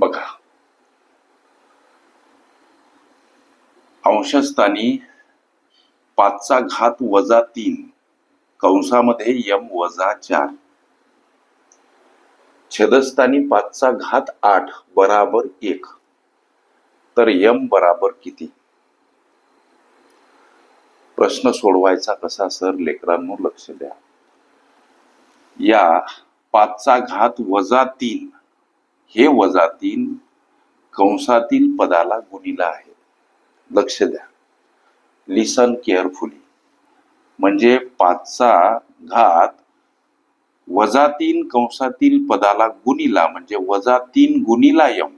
बघा. अंशस्थानी पाचचा घात वजा तीन. कंसामध्ये यम वजा चार. छेदस्थानी पाचचा घात आठ बराबर एक. तर यम बराबर किती? प्रश्न सोडवायचा कसा सर? लेकरांनो लक्ष द्या. या पाचचा घात वजा तीन हे वजा तीन कंसातील पदाला गुणिला आहे. लक्ष द्या. Listen carefully. म्हणजे पाचचा घात वजा तीन कंसातील पदाला गुणिला म्हणजे वजा तीन गुणिला यम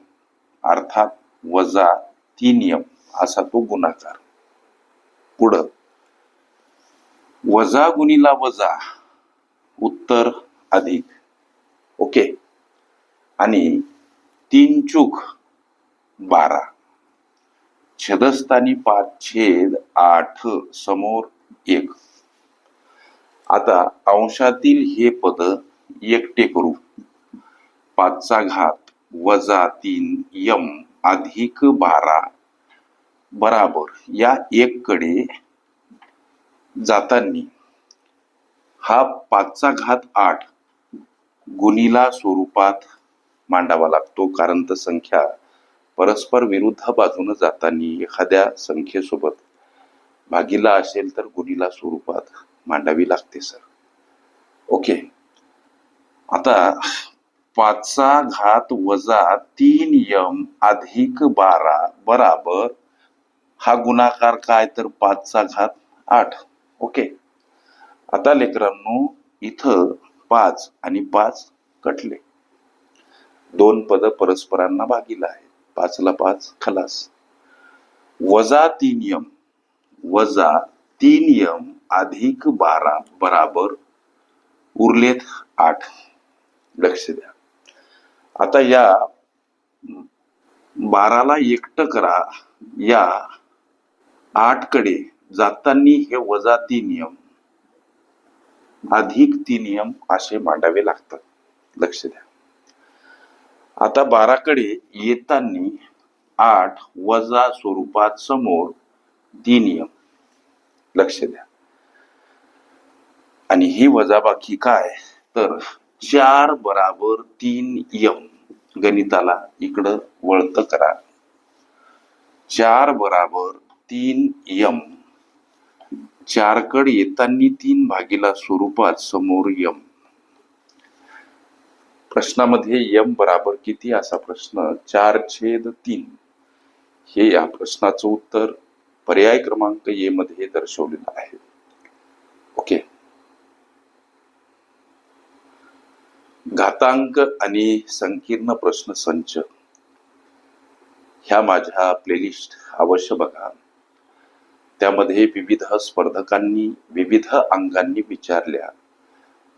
अर्थात वजा तीन यम असा तो गुणाकार. पुढं. वजा गुणिला वजा उत्तर अधिक. ओके. आणि तीन चूक बारा. छेदस्थानी पाच छेद आठ समोर एक. आता अंशातील हे पद एकटे करू. पाचचा घात वजा तीन यम अधिक बारा. बराबर या एक कडे जातानी हा पाचचा घात आठ गुणीला स्वरूपात मांडावा लागतो कारण तर संख्या परस्पर विरुद्ध बाजूने जाताना एखाद्या संख्येसोबत भागीला असेल तर गुणीला स्वरूपात मांडावी लागते सर. ओके. आता पाचचा घात वजा तीन यम अधिक बारा बराबर हा गुणाकार काय तर पाचचा घात आठ. ओके. आता लेकरांनो इथं पाच आणि पाच कटले. दोन पद परस्परांना भागीला आहे पाचला पाच खलास. वजा तीन यम. वजा तीन यम अधिक बारा बराबर. उरलेत आठ. लक्ष द्या. आता या बाराला एकट करा. या आठकडे जातानी हे वजा तीन यम. अधिक तीन यम असे मांडावे लागतात. लक्ष द्या. आता बाराकडे येताना आठ वजा स्वरूपात समोर तीन यम लक्ष द्या. आणि ही वजाबाकी काय? तर चार बराबर तीन यम. गणिताला इकडं वळत करा. चार बराबर तीन यम. चारकड येताना तीन भागीला स्वरूपात समोर यम. प्रश्नामध्ये यम बराबर किती असा प्रश्न? चार छेद तीन. हे या प्रश्नाचं उत्तर पर्याय क्रमांक ए मध्ये दर्शवलेलं आहे. ओके. घातांक आणि संकीर्ण प्रश्न संच. ह्या माझ्या प्लेलिस्ट अवश्य बघा. त्यामध्ये विविध स्पर्धकांनी विविध अंगांनी विचारल्या.